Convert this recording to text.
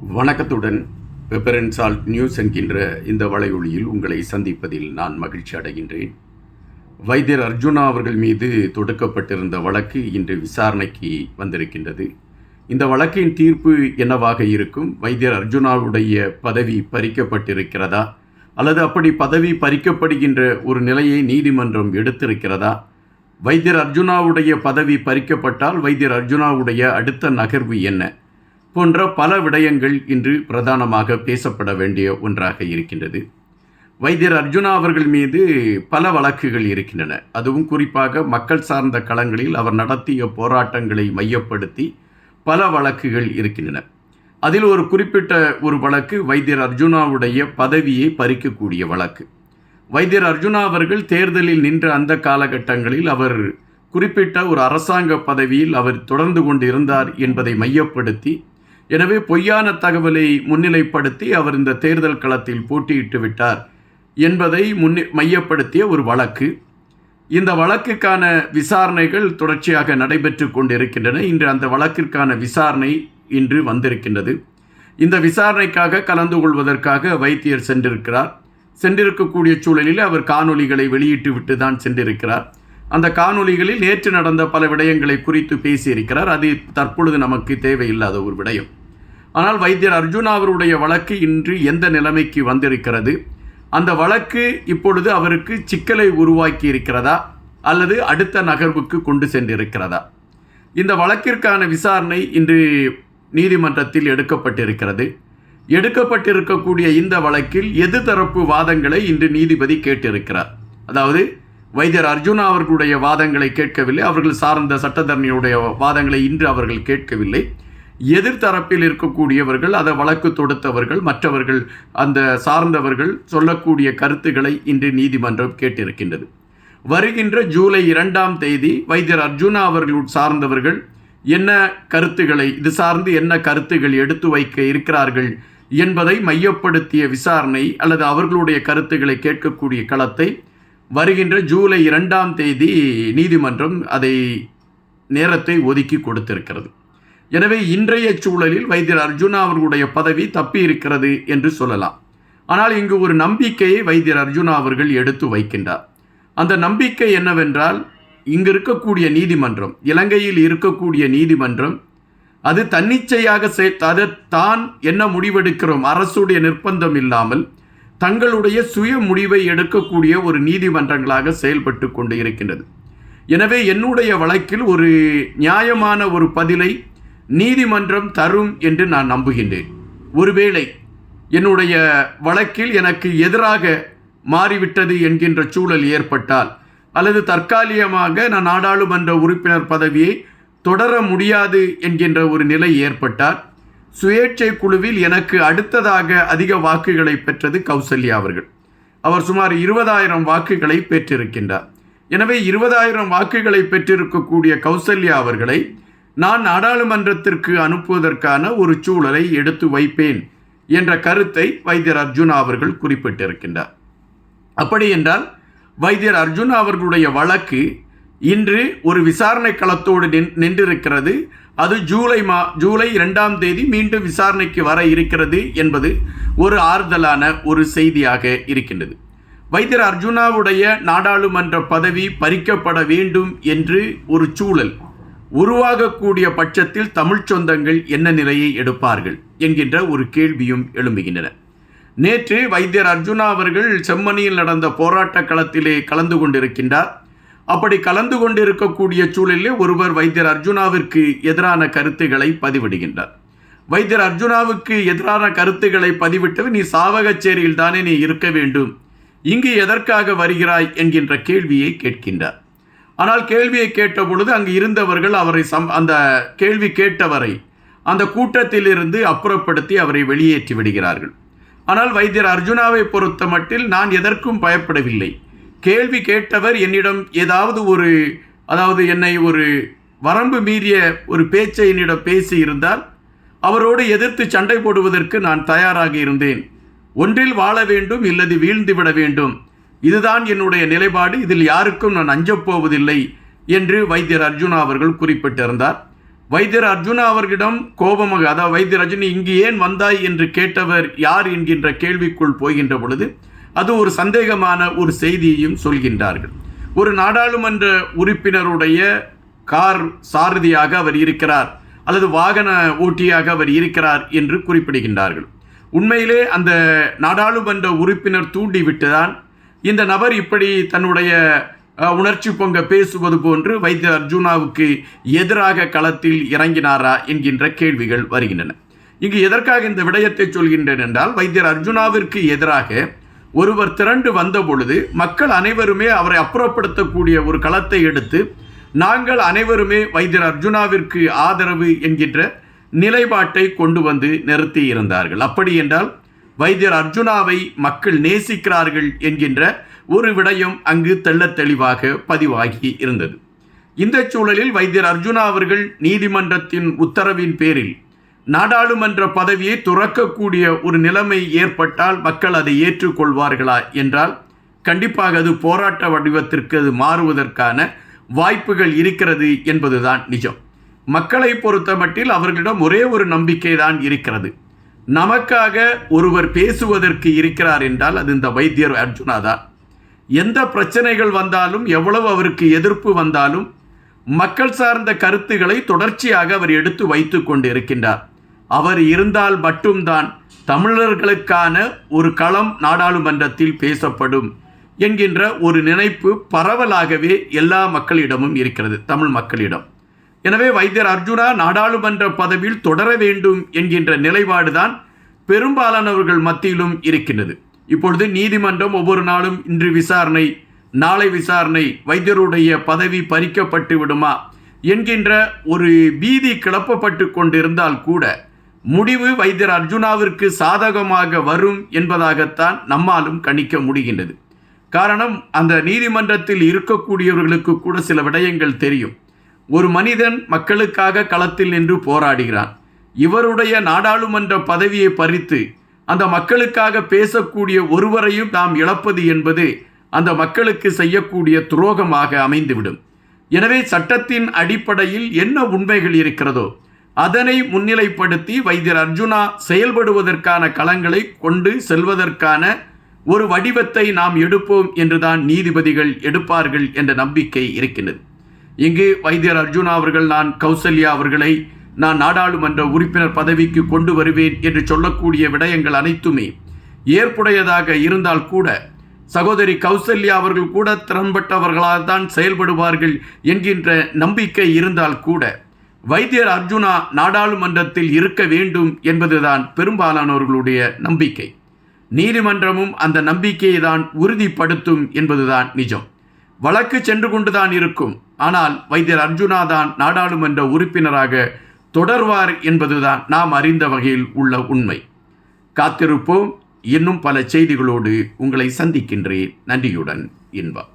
வணக்கத்துடன் பெப்பரன் salt news என்கின்ற இந்த வலையொலியில் உங்களை சந்திப்பதில் நான் மகிழ்ச்சி அடைகின்றேன். வைத்தியர் அர்ஜுனா அவர்கள் மீது தொடுக்கப்பட்டிருந்த வழக்கு இன்று விசாரணைக்கு வந்திருக்கின்றது. இந்த வழக்கின் தீர்ப்பு என்னவாக இருக்கும்? வைத்தியர் அர்ஜுனாவுடைய பதவி பறிக்கப்பட்டிருக்கிறதா? அல்லது அப்படி பதவி பறிக்கப்படுகின்ற ஒரு நிலையை நீதிமன்றம் எடுத்திருக்கிறதா? வைத்தியர் அர்ஜுனாவுடைய பதவி பறிக்கப்பட்டால் வைத்தியர் அர்ஜுனாவுடைய அடுத்த நகர்வு என்ன? போன்ற பல விடயங்கள் இன்று பிரதானமாக பேசப்பட வேண்டிய ஒன்றாக இருக்கின்றது. வைத்தியர் அர்ஜுனா அவர்கள் மீது பல வழக்குகள் இருக்கின்றன. அதுவும் குறிப்பாக மக்கள் சார்ந்த களங்களில் அவர் நடத்திய போராட்டங்களை மையப்படுத்தி பல வழக்குகள் இருக்கின்றன. அதில் ஒரு குறிப்பிட்ட ஒரு வழக்கு வைத்தியர் அர்ஜுனாவுடைய பதவியை பறிக்கக்கூடிய வழக்கு. வைத்தியர் அர்ஜுனா அவர்கள் தேர்தலில் நின்ற அந்த காலகட்டங்களில் அவர் குறிப்பிட்ட ஒரு அரசாங்க பதவியில் அவர் தொடர்ந்து கொண்டு இருந்தார் என்பதை மையப்படுத்தி எனவே பொய்யான தகவலை முன்னிலைப்படுத்தி அவர் இந்த தேர்தல் களத்தில் போட்டியிட்டு விட்டார் என்பதை முன்னி மையப்படுத்திய ஒரு வழக்கு. இந்த வழக்குக்கான விசாரணைகள் தொடர்ச்சியாக நடைபெற்று கொண்டிருக்கின்றன. இன்று அந்த வழக்கிற்கான விசாரணை இன்று வந்திருக்கின்றது. இந்த விசாரணைக்காக கலந்து கொள்வதற்காக வைத்தியர் சென்றிருக்கிறார். சென்றிருக்கக்கூடிய சூழலில் அவர் காணொலிகளை வெளியிட்டு விட்டு தான் சென்றிருக்கிறார். அந்த காணொலிகளில் நேற்று நடந்த பல விடயங்களை குறித்து பேசியிருக்கிறார். அது தற்பொழுது நமக்கு தேவையில்லாத ஒரு விடயம். ஆனால் வைத்தியர் அர்ஜுனா அவருடைய வழக்கு இன்று எந்த நிலைமைக்கு வந்திருக்கிறது? அந்த வழக்கு இப்பொழுது அவருக்கு சிக்கலை உருவாக்கி இருக்கிறதா? அல்லது அடுத்த நகர்வுக்கு கொண்டு சென்றிருக்கிறதா? இந்த வழக்கிற்கான விசாரணை இன்று நீதிமன்றத்தில் எடுக்கப்பட்டிருக்கிறது. எடுக்கப்பட்டிருக்கக்கூடிய இந்த வழக்கில் எது தரப்பு வாதங்களை இன்று நீதிபதி கேட்டிருக்கிறார்? அதாவது வைத்தியர் அர்ஜுனா அவர்களுடைய வாதங்களை கேட்கவில்லை அவர்கள் சார்ந்த சட்டத்தரணியுடைய வாதங்களை இன்று அவர்கள் கேட்கவில்லை. எதிர்த்தரப்பில் இருக்கக்கூடியவர்கள் அதை வழக்கு தொடுத்தவர்கள் மற்றவர்கள் அந்த சார்ந்தவர்கள் சொல்லக்கூடிய கருத்துக்களை இன்று நீதிமன்றம் கேட்டிருக்கின்றது. வருகின்ற ஜூலை இரண்டாம் தேதி வைத்தியர் அர்ஜுனா அவர்கள் சார்ந்தவர்கள் என்ன கருத்துக்களை இது சார்ந்து என்ன கருத்துகள் எடுத்து வைக்க இருக்கிறார்கள் என்பதை மையப்படுத்திய விசாரணை அல்லது அவர்களுடைய கருத்துக்களை கேட்கக்கூடிய களத்தை வருகின்ற ஜூலை இரண்டாம் தேதி நீதிமன்றம் அதை நேரத்தை ஒதுக்கி கொடுத்திருக்கிறது. எனவே இன்றைய சூழலில் வைத்தியர் அர்ஜுனா அவர்களுடைய பதவி தப்பி இருக்கிறது என்று சொல்லலாம். ஆனால் இங்கு ஒரு நம்பிக்கையை வைத்தியர் அர்ஜுனா அவர்கள் எடுத்து வைக்கின்றார். அந்த நம்பிக்கை என்னவென்றால் இங்கு இருக்கக்கூடிய நீதிமன்றம் இலங்கையில் இருக்கக்கூடிய நீதிமன்றம் அது தன்னிச்சையாக சே அதை தான் என்ன முடிவெடுக்கிறோம் அரசுடைய நிர்பந்தம் இல்லாமல் தங்களுடைய சுய முடிவை எடுக்கக்கூடிய ஒரு நீதிமன்றங்களாக செயல்பட்டு கொண்டு இருக்கின்றது. எனவே என்னுடைய வழக்கில் ஒரு நியாயமான ஒரு பதிலை நீதிமன்றம் தரும் என்று நான் நம்புகின்றேன். ஒருவேளை என்னுடைய வழக்கில் எனக்கு எதிராக மாறிவிட்டது என்கின்ற சூழல் ஏற்பட்டால் அல்லது தற்காலிகமாக நான் நாடாளுமன்ற உறுப்பினர் பதவியை தொடர முடியாது என்கின்ற ஒரு நிலை ஏற்பட்டால் சுயேட்சை குழுவில் எனக்கு அடுத்ததாக அதிக வாக்குகளை பெற்றது கௌசல்யா அவர்கள். அவர் சுமார் இருபதாயிரம் வாக்குகளை பெற்றிருக்கின்றார். எனவே இருபதாயிரம் வாக்குகளை பெற்றிருக்கக்கூடிய கௌசல்யா அவர்களை நான் நாடாளுமன்றத்திற்கு அனுப்புவதற்கான ஒரு சூழலை எடுத்து வைப்பேன் என்ற கருத்தை வைத்தியர் அர்ஜுனா அவர்கள் குறிப்பிட்டிருக்கின்றார். அப்படி என்றால் வைத்தியர் அர்ஜுனா அவர்களுடைய வழக்கு இன்று ஒரு விசாரணை களத்தோடு நின் நின்றிருக்கிறது. அது ஜூலை மா ஜூலை இரண்டாம் தேதி மீண்டும் விசாரணைக்கு வர இருக்கிறது என்பது ஒரு ஆறுதலான ஒரு செய்தியாக இருக்கின்றது. வைத்தியர் அர்ஜுனாவுடைய நாடாளுமன்ற பதவி பறிக்கப்பட வேண்டும் என்று ஒரு சூழல் உருவாகக்கூடிய பட்சத்தில் தமிழ்ச் சொந்தங்கள் என்ன நிலையை எடுப்பார்கள் என்கின்ற ஒரு கேள்வியும் எழும்புகின்றன. நேற்று வைத்தியர் அர்ஜுனா அவர்கள் செம்மணியில் நடந்த போராட்ட களத்திலே கலந்து கொண்டிருக்கின்றார். அப்படி கலந்து கொண்டிருக்கக்கூடிய சூழலில் ஒருவர் வைத்தியர் அர்ஜுனாவிற்கு எதிரான கருத்துக்களை பதிவிடுகின்றார். வைத்தியர் அர்ஜுனாவுக்கு எதிரான கருத்துக்களை பதிவிட்டது நீ சாவகச்சேரியில் தானே நீ இருக்க வேண்டும் இங்கு எதற்காக வருகிறாய்? என்கின்ற கேள்வியை கேட்கின்றார். ஆனால் கேள்வியை கேட்ட பொழுது அங்கு இருந்தவர்கள் அவரை சம் அந்த கேள்வி கேட்டவரை அந்த கூட்டத்திலிருந்து அப்புறப்படுத்தி அவரை வெளியேற்றி விடுகிறார்கள். ஆனால் வைத்தியர் அர்ஜுனாவை பொறுத்த மட்டில் நான் எதற்கும் பயப்படவில்லை. கேள்வி கேட்டவர் என்னிடம் ஏதாவது ஒரு அதாவது என்னை ஒரு வரம்பு மீறிய ஒரு பேச்சை என்னிடம் பேசி இருந்தால் அவரோடு எதிர்த்து சண்டை போடுவதற்கு நான் தயாராக இருந்தேன். ஒன்றில் வாழ வேண்டும் இல்லது வீழ்ந்து விட வேண்டும். இதுதான் என்னுடைய நிலைப்பாடு. இதில் யாருக்கும் நான் அஞ்சப் போவதில்லை என்று வைத்தியர் அர்ஜுனா அவர்கள் குறிப்பிட்டிருந்தார். வைத்தியர் அர்ஜுனா அவர்களிடம் கோபமாக அதாவது வைத்தியர் அர்ஜுன் இங்கு ஏன் வந்தாய்? என்று கேட்டவர் யார் என்கின்ற கேள்விக்குள் போகின்ற பொழுது அது ஒரு சந்தேகமான ஒரு செய்தியையும் சொல்கின்றார்கள். ஒரு நாடாளுமன்ற உறுப்பினருடைய கார் சாரதியாக அவர் இருக்கிறார் அல்லது வாகன ஓட்டியாக அவர் இருக்கிறார் என்று குறிப்பிடுகின்றார்கள். உண்மையிலே அந்த நாடாளுமன்ற உறுப்பினர் தூண்டிவிட்டுதான் இந்த நபர் இப்படி தன்னுடைய உணர்ச்சி பொங்க பேசுவது போன்று வைத்திய அர்ஜுனாவுக்கு எதிராக களத்தில் இறங்கினாரா என்கின்ற கேள்விகள் வருகின்றன. இங்கு எதற்காக இந்த விடயத்தை சொல்கின்றேன் என்றால் வைத்தியர் அர்ஜுனாவிற்கு எதிராக ஒருவர் திரண்டு வந்த பொழுது மக்கள் அனைவருமே அவரை அப்புறப்படுத்தக்கூடிய ஒரு களத்தை எடுத்து நாங்கள் அனைவருமே வைத்தியர் அர்ஜுனாவிற்கு ஆதரவு என்கின்ற நிலைப்பாட்டை கொண்டு வந்து நிறுத்தி இருந்தார்கள் அப்படி என்றால் வைத்தியர் அர்ஜுனாவை மக்கள் நேசிக்கிறார்கள் என்கின்ற ஒரு விடயம் அங்கு தெள்ள தெளிவாக பதிவாகி இருந்தது. இந்த சூழலில் வைத்தியர் அர்ஜுனா அவர்கள் நீதிமன்றத்தின் உத்தரவின் பேரில் நாடாளுமன்ற பதவியை துறக்கக்கூடிய ஒரு நிலைமை ஏற்பட்டால் மக்கள் அதை ஏற்றுக்கொள்வார்களா என்றால் கண்டிப்பாக அது போராட்ட வடிவத்திற்கு அது மாறுவதற்கான வாய்ப்புகள் இருக்கிறது என்பதுதான் நிஜம். மக்களை பொறுத்தமட்டில் அவர்களிடம் ஒரே ஒரு நம்பிக்கை தான் இருக்கிறது. நமக்காக ஒருவர் பேசுவதற்கு இருக்கிறார் என்றால் அது இந்த வைத்தியர் அர்ஜுனா தான். எந்த பிரச்சனைகள் வந்தாலும் எவ்வளவு அவருக்கு எதிர்ப்பு வந்தாலும் மக்கள் சார்ந்த கருத்துக்களை தொடர்ச்சியாக அவர் எடுத்து வைத்து கொண்டு இருக்கின்றார் அவர் இருந்தால் மட்டும்தான் தமிழர்களுக்கான ஒரு களம் நாடாளுமன்றத்தில் பேசப்படும் என்கின்ற ஒரு நினைப்பு பரவலாகவே எல்லா மக்களிடமும் இருக்கிறது தமிழ் மக்களிடம். எனவே வைத்தியர் அர்ஜுனா நாடாளுமன்ற பதவியில் தொடர வேண்டும் என்கின்ற நிலைப்பாடுதான் பெரும்பாலானவர்கள் மத்தியிலும் இருக்கின்றது. இப்பொழுது நீதிமன்றம் ஒவ்வொரு நாளும் இன்று விசாரணை நாளை விசாரணை வைத்தியருடைய பதவி பறிக்கப்பட்டு விடுமா என்கின்ற ஒரு பீதி கிளப்பப்பட்டு கொண்டிருந்தால் கூட முடிவு வைத்தியர் அர்ஜுனாவிற்கு சாதகமாக வரும் என்பதாகத்தான் நம்மாலும் கணிக்க முடிகின்றது. காரணம் அந்த நீதிமன்றத்தில் இருக்கக்கூடியவர்களுக்கு கூட சில விடயங்கள் தெரியும். ஒரு மனிதன் மக்களுக்காக களத்தில் நின்று போராடுகிறான். இவருடைய நாடாளுமன்ற பதவியை பறித்து அந்த மக்களுக்காக பேசக்கூடிய ஒருவரையும் நாம் இழப்பது என்பது அந்த மக்களுக்கு செய்யக்கூடிய துரோகமாக அமைந்துவிடும். எனவே சட்டத்தின் அடிப்படையில் என்ன உண்மைகள் இருக்கிறதோ அதனை முன்னிலைப்படுத்தி வைத்தியர் அர்ஜுனா செயல்படுவதற்கான களங்களை கொண்டு செல்வதற்கான ஒரு வடிவத்தை நாம் எடுப்போம் என்றுதான் நீதிபதிகள் எடுப்பார்கள் என்ற நம்பிக்கை இருக்கின்றது. இங்கு வைத்தியர் அர்ஜுனா அவர்கள் நான் கௌசல்யா அவர்களை நான் நாடாளுமன்ற உறுப்பினர் பதவிக்கு கொண்டு வருவேன் என்று சொல்லக்கூடிய விடயங்கள் அனைத்துமே ஏற்புடையதாக இருந்தால் கூட சகோதரி கௌசல்யா அவர்கள் கூட திறன்பட்டவர்களாக தான் செயல்படுவார்கள் என்கின்ற நம்பிக்கை இருந்தால் கூட வைத்தியர் அர்ஜுனா நாடாளுமன்றத்தில் இருக்க வேண்டும் என்பதுதான் பெரும்பாலானவர்களுடைய நம்பிக்கை. நீதிமன்றமும் அந்த நம்பிக்கையை தான் உறுதிப்படுத்தும் என்பதுதான் நிஜம். வழக்கு சென்று கொண்டுதான் இருக்கும். ஆனால் வைத்தியர் அர்ஜுனா தான் நாடாளுமன்ற உறுப்பினராக தொடர்வார் என்பதுதான் நாம் அறிந்த வகையில் உள்ள உண்மை. காத்திருப்போம். இன்னும் பல செய்திகளோடு உங்களை சந்திக்கின்றேன். நன்றியுடன் இன்பம்.